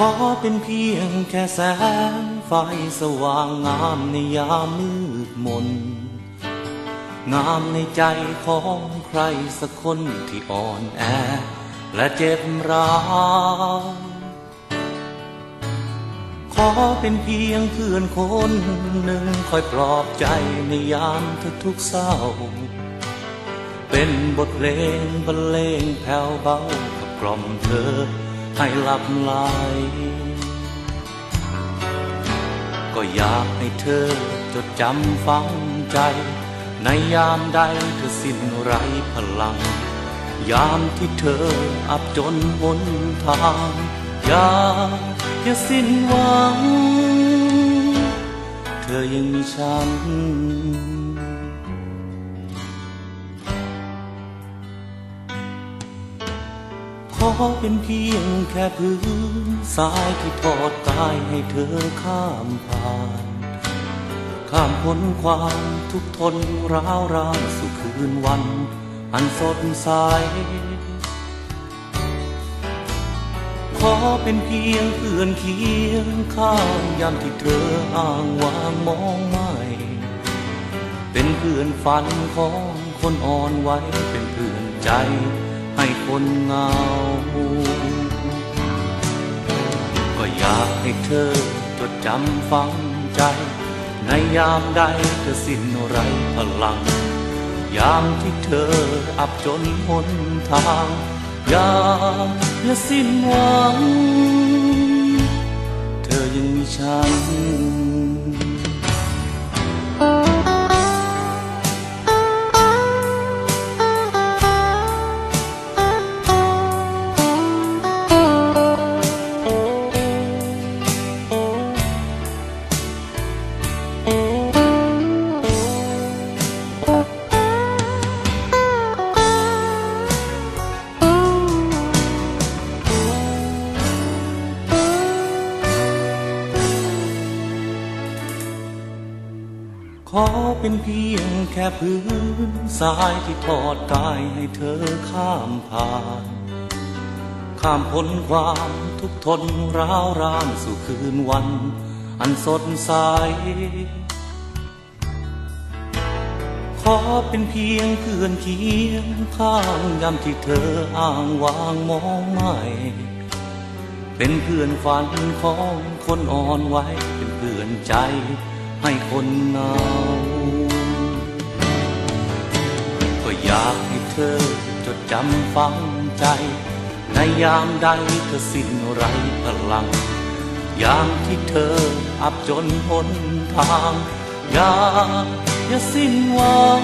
ขอเป็นเพียงแค่แสงไฟสว่างงามในยามมืดมน งามในใจของใครสักคนที่อ่อนแอ และเจ็บร้าวขอเป็นเพียงเพื่อนคนหนึ่งคอยปลอบใจในยามทุกทุกเศร้า เป็นบทเพลงบรรเลงแผ่วเบากับกล่อมเธอ ให้หลับไหลก็อยากให้เธอจดจำฝังใจ ในยามใดเธอสิ้นไรพลัง ยามที่เธออับจนหนทาง อยากจะสิ้นหวัง เธอยังมีฉัน เป็นเพียงแค่พื้นทรายที่ทอดกายให้เธอข้ามผ่าน ข้ามพ้นความทุกข์ทนร้าวรานสู่คืนวัน อันสดใส ขอเป็นเพียงเพื่อนเคียงข้างยามที่เธออ้างวางมองไม่เป็นเพื่อนฝันของคนอ่อนไหวเป็นเพื่อนใจ คนเหงา ก็อยากให้เธอจดจำฝังใจ ในยามใดเธอสิ้นไรพลัง ยามที่เธออับจนหนทางอย่าอย่าสิ้นหวัง เธอยังมีฉัน ขอเป็นเพียงแค่พื้นทรายที่ทอดกายให้เธอข้ามผ่าน ข้ามพ้นความทุกทนร้าวรานสู่คืนวัน อันสดใส ขอเป็นเพียงเพื่อนเคียงข้างยามที่เธออ้างวางมองไม่เป็นเพื่อนฝันของคนอ่อนไหวเป็นเพื่อนใจ ให้คนเหงา ก็อยากให้เธอจดจำฝังใจ ในยามใดเธอสิ้นไรพลัง ยามที่เธออับจนหนทาง อย่าอย่าสิ้นหวัง